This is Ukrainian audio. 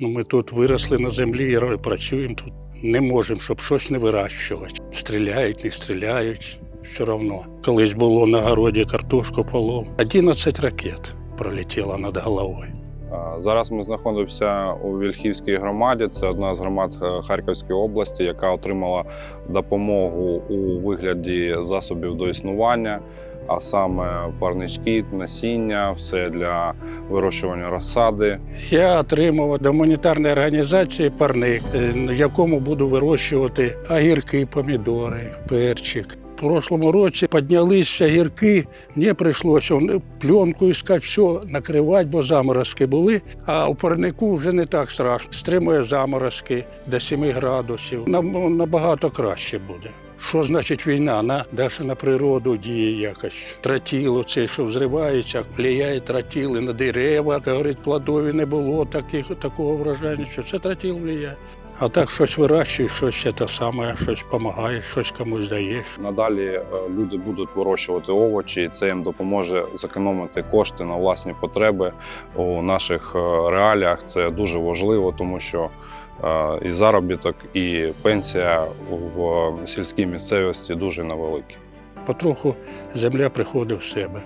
Ну, ми тут виросли на землі і працюємо тут. Не можемо, щоб щось не вирощувати. Стріляють, не стріляють, все одно. Колись було на городі картошку полов. 11 ракет пролетіло над головою. Зараз ми знаходимося у Вільхівській громаді. Це одна з громад е, Харківської області, яка отримала допомогу у вигляді засобів до існування, а саме парнички, насіння, все для вирощування розсади. Я отримав до гуманітарної організації парник, е, в якому буду вирощувати огірки, помідори, перчик. Прошлому році піднялися гірки, мені прийшлося пленку іскати, все накривати, бо заморозки були. А у парнику вже не так страшно. Стримує заморозки до 7 градусів. Нам набагато краще буде. Що значить війна? На навіть на природу діє якось. Тротіло це, що взривається, впливає тротіли на дерева. Говорить, плодові не було таких, такого враження, що це тротіл впливає. А так щось вирощуєш, щось те саме, щось допомагаєш, щось комусь даєш. Надалі е, люди будуть вирощувати овочі, і це їм допоможе зекономити кошти на власні потреби у наших е, реаліях. Це дуже важливо, тому що е, і заробіток, і пенсія в сільській місцевості дуже невеликі. Потроху земля приходить в себе.